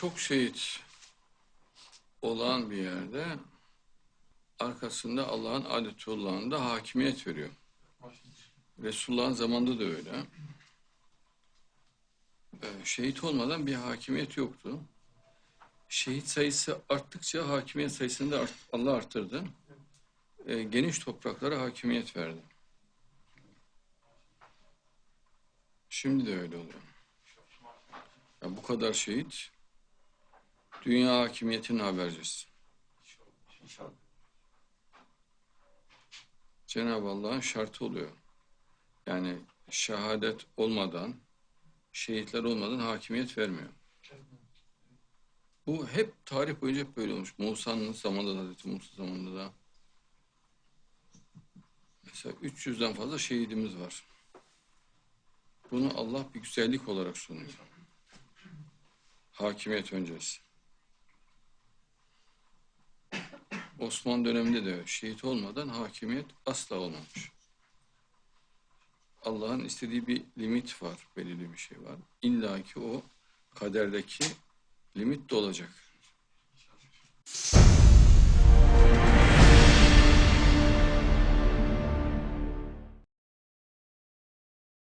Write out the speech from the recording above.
çok şehit olan bir yerde arkasında Allah'ın adetullahında hakimiyet veriyor. Resulullah'ın zamanında da öyle. Ee, Şehit olmadan bir hakimiyet yoktu. Şehit sayısı arttıkça hakimiyet sayısını da Allah arttırdı. Ee, Geniş topraklara hakimiyet verdi. Şimdi de öyle oluyor. Ya bu kadar şehit dünya hakimiyetinin habercisi. Cenab-ı Allah'ın şartı oluyor. Yani şehadet olmadan, şehitler olmadan hakimiyet vermiyor. Bu hep tarih boyunca hep böyle olmuş. Musa'nın zamanında da, Hazreti Musa zamanında da. Mesela 300'den fazla şehidimiz var. Bunu Allah bir güzellik olarak sunuyor. Hakimiyet öncesi. Osmanlı döneminde de şehit olmadan hakimiyet asla olmamış. Allah'ın istediği bir limit var, belirli bir şey var. İlla ki o kaderdeki limit de olacak.